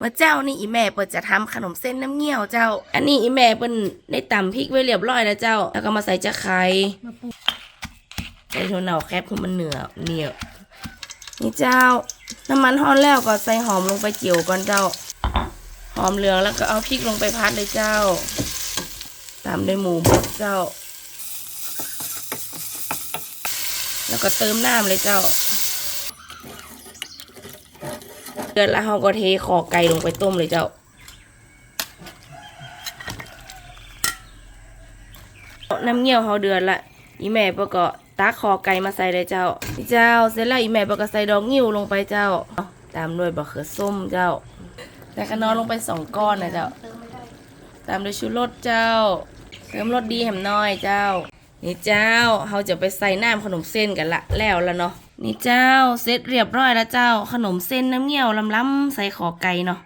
เมื่อเจ้านี่อีแม่เปิดจะทำขนมเส้นน้ำเงี้ยวเจ้า อันนี้อีแม่เปิ้นได้ตำพริกไว้เรียบร้อยแล้วเจ้า แล้วก็มาใส่จะไคร้ใส่ถั่วเน่าแคบคือมันเหนือเหนียวนี่เจ้า น้ำมันฮอนแล้วก็ใส่หอมลงไปเจียวก่อนเจ้า หอมเหลืองแล้วก็เอาพริกลงไปพัดเลยเจ้า ตามด้วยหมูบดเจ้า แล้วก็เติมน้ำเลยเจ้า ดือดแล้วเราก็เทคอไก่ลงไปต้มเลยเจ้า น้ำเงี้ยวเขาเดือดละอีแม่ปะก็ตักคอไก่มาใส่เลยเจ้าพี่เจ้า เสร็จแล้วอีแม่ปะก็ใส่ดอกงิ้วลงไปเจ้า ตามด้วยบะเขือส้มเจ้าแต่ขนอนลงไปสองก้อนนะเจ้า ตามด้วยชูรสเจ้าเติมรสดีแหมน้อยเจ้า นี่เจ้าเราจะไปใส่น้ำขนมเส้นกันละแล้วละเนาะ นี่เจ้าเสร็จเรียบร้อยแล้วเจ้า ขนมเส้นน้ำเงี้ยวลำล้ำๆใส่ขอไก่เนาะ